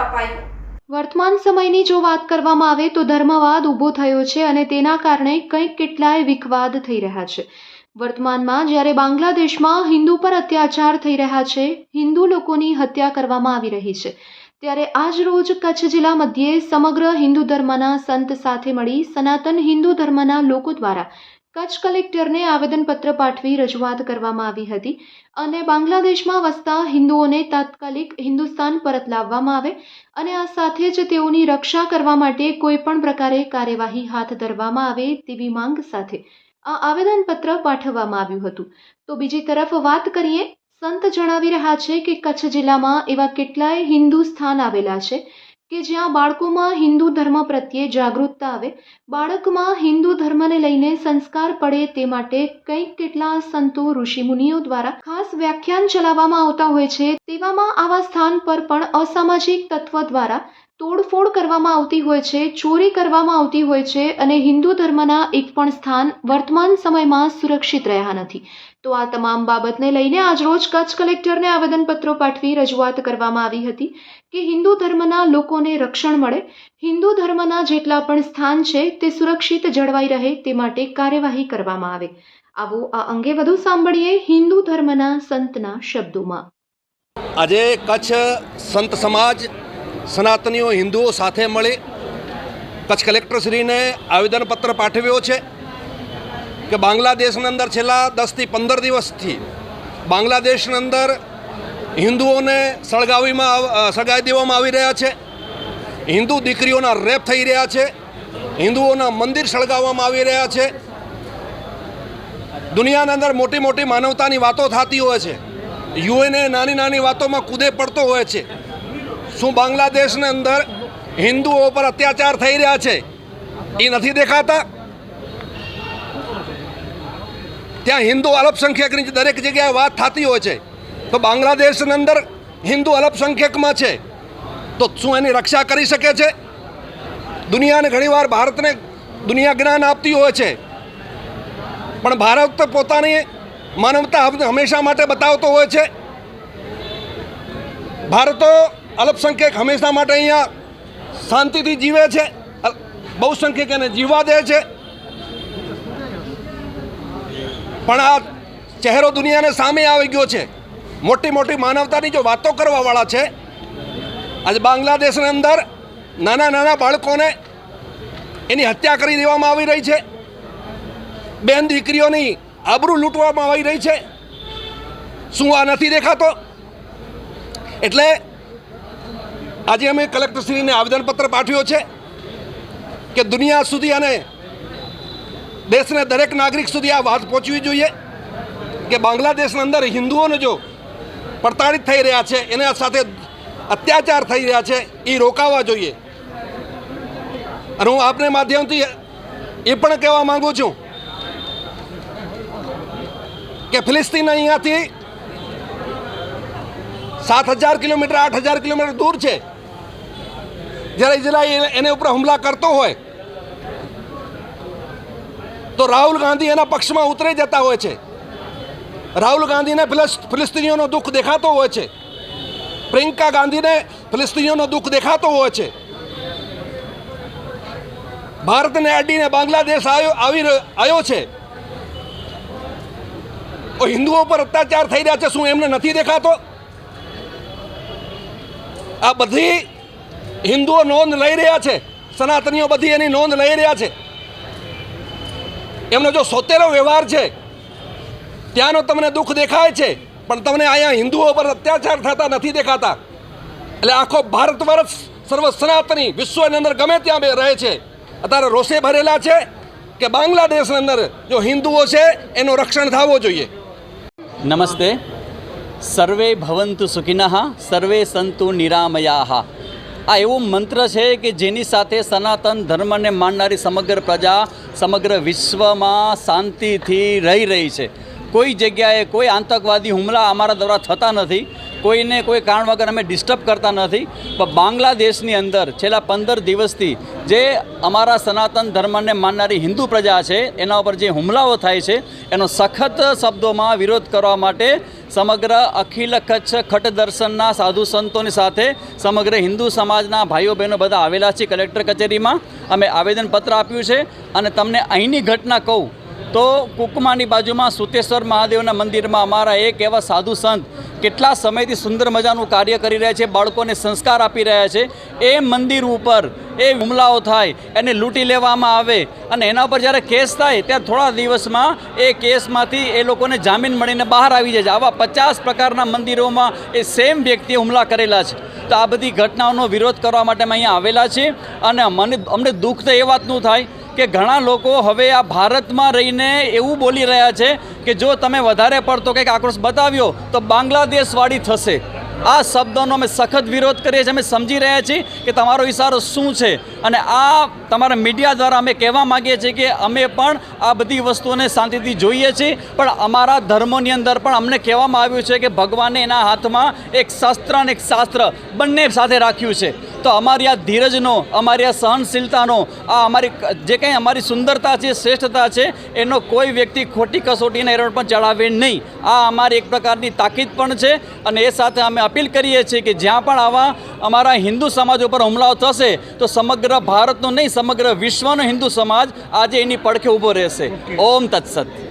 અપાયું. વર્તમાન સમયની જો વાત કરવામાં આવે તો ધર્મવાદ ઊભો થયો છે અને તેના કારણે કંઈક કેટલાય વિખવાદ થઈ રહ્યા છે. વર્તમાનમાં જ્યારે બાંગ્લાદેશમાં હિન્દુ પર અત્યાચાર થઈ રહ્યા છે, હિન્દુ લોકોની હત્યા કરવામાં આવી રહી છે. ત્યારે આજ રોજ કચ્છ જિલ્લા મધ્યે સમગ્ર હિન્દુ ધર્મના સંત સાથે મળી સનાતન હિન્દુ ધર્મના લોકો દ્વારા કચ્છ કલેક્ટરને આવેદનપત્ર પાઠવી રજૂઆત કરવામાં આવી હતી અને બાંગ્લાદેશમાં વસતા હિન્દુઓને તાત્કાલિક હિન્દુસ્તાન પરત લાવવામાં આવે અને આ સાથે જ તેઓની રક્ષા કરવા માટે કોઈપણ પ્રકારે કાર્યવાહી હાથ ધરવામાં આવે તેવી માંગ સાથે આ આવેદનપત્ર પાઠવવામાં આવ્યું હતું. તો બીજી તરફ વાત કરીએ, સંત જણાવી રહ્યા છે કે કચ્છ જિલ્લામાં એવા કેટલાય હિન્દુ સ્થાન આવેલા છે કે જ્યાં બાળકોમાં હિન્દુ ધર્મ પ્રત્યે જાગૃતતા આવે, બાળકમાં હિન્દુ ધર્મને લઈને સંસ્કાર પડે તે માટે કંઈક કેટલા સંતો, ઋષિમુનિઓ દ્વારા ખાસ વ્યાખ્યાન ચલાવવામાં આવતા હોય છે, તેવામાં આવા સ્થાન પર પણ અસામાજિક તત્વ દ્વારા તોડફોડ કરવામાં આવતી હોય છે, ચોરી કરવામાં આવતી હોય છે અને હિન્દુ ધર્મના એક પણ સ્થાન વર્તમાન સમયમાં સુરક્ષિત રહ્યા નથી. તો આ તમામ બાબતને લઈને આજરોજ કચ્છ કલેક્ટરને આવેદનપત્રો પાઠવી રજૂઆત કરવામાં આવી હતી કે હિન્દુ ધર્મના લોકોને રક્ષણ મળે, હિન્દુ ધર્મના જેટલા પણ સ્થાન છે તે સુરક્ષિત જળવાઈ રહે તે માટે કાર્યવાહી કરવામાં આવે. આવો આ અંગે વધુ સાંભળીએ હિન્દુ ધર્મના સંતના શબ્દોમાં. આજે કચ્છ સંત સમાજ, સનાતનીઓ હિન્દુઓ સાથે મળી કચ્છ કલેક્ટરશ્રીને આવેદનપત્ર પાઠવ્યો છે. કે બાંગ્લાદેશની અંદર છેલ્લા દસથી પંદર દિવસથી બાંગ્લાદેશની અંદર હિન્દુઓને સળગાવીમાં સળગાવી દેવામાં આવી રહ્યા છે. હિન્દુ દીકરીઓના રેપ થઈ રહ્યા છે. હિન્દુઓના મંદિર સળગાવવામાં આવી રહ્યા છે. દુનિયાની અંદર મોટી મોટી માનવતાની વાતો થતી હોય છે. યુએનએ નાની નાની વાતોમાં કૂદે પડતો હોય છે. શું બાંગ્લાદેશની અંદર હિન્દુઓ પર અત્યાચાર થઈ રહ્યા છે? એ નથી દેખાતા? ત્યાં હિન્દુ અલ્પસંખ્યકની દરેક જગ્યાએ વાત થતી હોય છે. તો બાંગ્લાદેશની અંદર હિન્દુ અલ્પસંખ્યકમાં છે. તો શું એની રક્ષા કરી શકે છે? દુનિયાને ઘણીવાર ભારતને દુનિયા જ્ઞાન આપતી હોય છે. પણ ભારત પોતાની માનવતા હંમેશા માટે બતાવતો હોય છે. ભારતો અલ્પસંખ્યક હંમેશા માટે અહીંયા શાંતિથી જીવે છે. બહુસંખ્યક એને જીવવા દે છે. પણ આ ચહેરો દુનિયાને સામે આવી ગયો છે. મોટી મોટી માનવતાની જો વાતો કરવાવાળા છે, આજે બાંગ્લાદેશની અંદર નાના નાના બાળકોને એની હત્યા કરી દેવામાં આવી રહી છે. બેન દીકરીઓની આબરૂ લૂંટવામાં આવી રહી છે. શું આ નથી દેખાતો? એટલે આજે અમે કલેક્ટરશ્રીને આવેદનપત્ર પાઠવ્યો છે કે દુનિયા સુધી અને દેશને દરેક નાગરિક સુધી આ વાત પહોંચવી જોઈએ કે બાંગ્લાદેશની અંદર હિન્દુઓને જો પ્રતાડિત થઈ રહ્યા છે, એના સાથે અત્યાચાર થઈ રહ્યા છે, એ રોકાવા જોઈએ. અને હું આપને માધ્યમથી એ પણ કહેવા માગું છું કે ફિલિસ્તીન અહીંયાથી સાત હજાર કિલોમીટર, આઠ હજાર કિલોમીટર દૂર છે. જ્યારે ઇઝરાયલ એને ઉપર હુમલા કરતો હોય તો રાહુલ ગાંધી એના પક્ષમાં ઉતરી જતા હોય છે. રાહુલ ગાંધીને ફિલિસ- ફિલિસ્તીનીઓનો દુઃખ દેખાતો હોય છે. પ્રિયંકા ગાંધીને ફિલિસ્તીનીઓનો દુઃખ દેખાતો હોય છે. ભારતને અડીને બાંગ્લાદેશ આવી આવ્યો છે. હિન્દુઓ પર અત્યાચાર થઈ રહ્યા છે, શું એમને નથી દેખાતો? આ બધી હિન્દુઓ નોંધ લઈ રહ્યા છે, સનાતનીઓ બધી એની નોંધ લઈ રહ્યા છે. એમનો જો સોતેરો વ્યવહાર છે, ત્યાંનો તમને દુઃખ દેખાય છે, પણ તમને અહીંયા હિન્દુઓ પર અત્યાચાર થતા નથી દેખાતા. એટલે આખો ભારત વર્ષ સર્વ સનાતની વિશ્વની અંદર ગમે ત્યાં રહે છે. અત્યારે રોષે ભરેલા છે કે બાંગ્લાદેશની અંદર જો હિન્દુઓ છે, એનું રક્ષણ થવું જોઈએ. નમસ્તે. સર્વે ભવંતુ સુખિનઃ, સર્વે સંતુ નિરામયાહ આ એવો મંત્ર છે કે જેની સાથે સનાતન ધર્મને માનનારી સમગ્ર પ્રજા, સમગ્ર વિશ્વમાં શાંતિથી રહી રહી છે. કોઈ જગ્યાએ કોઈ આતંકવાદી હુમલા અમારા દ્વારા થતા નથી. કોઈને કોઈ કારણ વગર અમે ડિસ્ટર્બ કરતા નથી. પણ બાંગ્લાદેશની અંદર છેલ્લા પંદર દિવસથી જે અમારા સનાતન ધર્મને માનનારી હિન્દુ પ્રજા છે, એના ઉપર જે હુમલાઓ થાય છે, એનો સખત શબ્દોમાં વિરોધ કરવા માટે સમગ્ર અખિલ કચ્છ ખટ દર્શનના સાધુ સંતોની સાથે સમગ્ર હિન્દુ સમાજના ભાઈઓ બહેનો બધા આવેલા છે કલેક્ટર કચેરીમાં. અમે આવેદનપત્ર આપ્યું છે અને તમને અહીંની ઘટના કહું તો કુકમાની બાજુમાં સુતેશ્વર મહાદેવના મંદિરમાં અમારા એક એવા સાધુ સંત કેટલા સમયથી સુંદર મજાનું કાર્ય કરી રહ્યા છે, બાળકોને સંસ્કાર આપી રહ્યા છે. એ મંદિર ઉપર એ હુમલાઓ થાય, એને લૂંટી લેવામાં આવે અને એના પર જ્યારે કેસ થાય, ત્યાં થોડા દિવસમાં એ કેસમાંથી એ લોકોને જામીન મળીને બહાર આવી જાય છે. આવા પચાસ પ્રકારના મંદિરોમાં એ સેમ વ્યક્તિએ હુમલા કરેલા છે. તો આ બધી ઘટનાઓનો વિરોધ કરવા માટે અમે અહીંયા આવેલા છીએ અને મને અમને દુઃખ તો એ વાતનું થાય કે ઘણા લોકો હવે આ ભારતમાં રહીને એવું બોલી રહ્યા છે કે જો તમે વધારે પડતો કંઈક આક્રોશ બતાવ્યો તો બાંગ્લાદેશવાળી થશે. આ શબ્દોનો અમે સખત વિરોધ કરીએ છીએ. અમે સમજી રહ્યા છીએ કે તમારો ઇશારો શું છે. અને આ તમારા મીડિયા દ્વારા અમે કહેવા માગીએ છીએ કે અમે પણ આ બધી વસ્તુઓને શાંતિથી જોઈએ છીએ. પણ અમારા ધર્મોની અંદર પણ અમને કહેવામાં આવ્યું છે કે ભગવાને એના હાથમાં એક શસ્ત્ર અને એક શાસ્ત્ર બંને સાથે રાખ્યું છે. તો અમારી આ ધીરજનો અમારી આ સહનશીલતાનો આ અમારી જે કંઈ અમારી સુંદરતા છે શ્રેષ્ઠતા છે એનો કોઈ વ્યક્તિ ખોટી કસોટીને એરણ પણ ચડાવે નહીં. આ અમારી એક પ્રકારની તાકીદ પણ છે અને એ સાથે અમે અપીલ કરીએ છીએ કે જ્યાં પણ આવા અમારા હિન્દુ સમાજ ઉપર હુમલાઓ થશે તો સમગ્ર ભારતનો નહીં સમગ્ર વિશ્વનો હિન્દુ સમાજ આજે એની પડખે ઊભો રહેશે. ઓમ તત્સત.